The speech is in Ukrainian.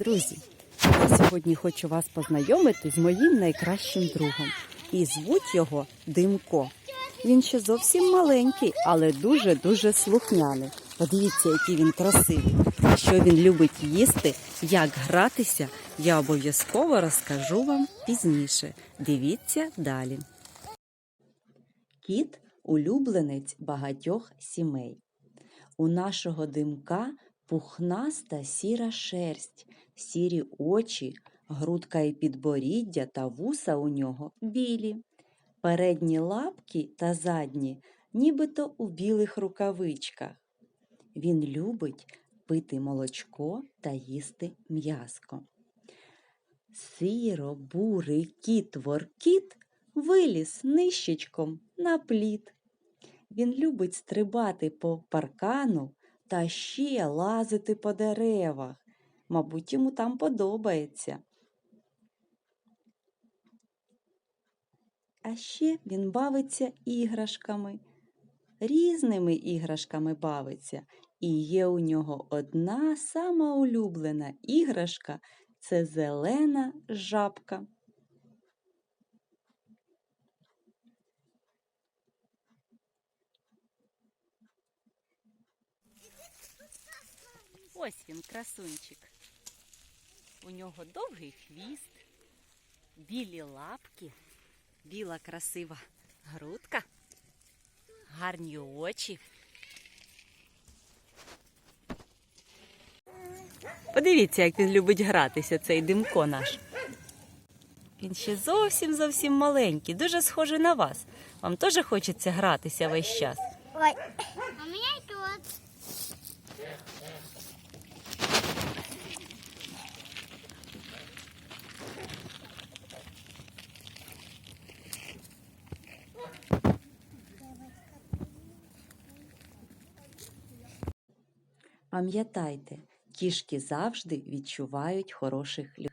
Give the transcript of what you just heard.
Друзі, я сьогодні хочу вас познайомити з моїм найкращим другом. І звуть його Димко. Він ще зовсім маленький, але дуже-дуже слухняний. Подивіться, який він красивий. Що він любить їсти, як гратися, я обов'язково розкажу вам пізніше. Дивіться далі. Кіт улюбленець багатьох сімей. У нашого димка пухнаста сіра шерсть, сірі очі, грудка і підборіддя та вуса у нього білі. Передні лапки та задні, нібито у білих рукавичках. Він любить пити молочко та їсти м'яско. Сіро, бурий кіт воркіт виліз нищечком на плід. Він любить стрибати по паркану та ще лазити по деревах. Мабуть, йому там подобається. А ще він бавиться іграшками, різними іграшками бавиться. І є у нього одна сама улюблена іграшка це зелена жабка. Ось він, красунчик. У нього довгий хвіст, білі лапки, біла красива грудка, гарні очі. Подивіться, як він любить гратися, цей димко наш. Він ще зовсім зовсім маленький, дуже схожий на вас. Вам теж хочеться гратися весь час. Ой. А у меня и тут. Пам'ятайте, кішки завжди відчувають хороших людей.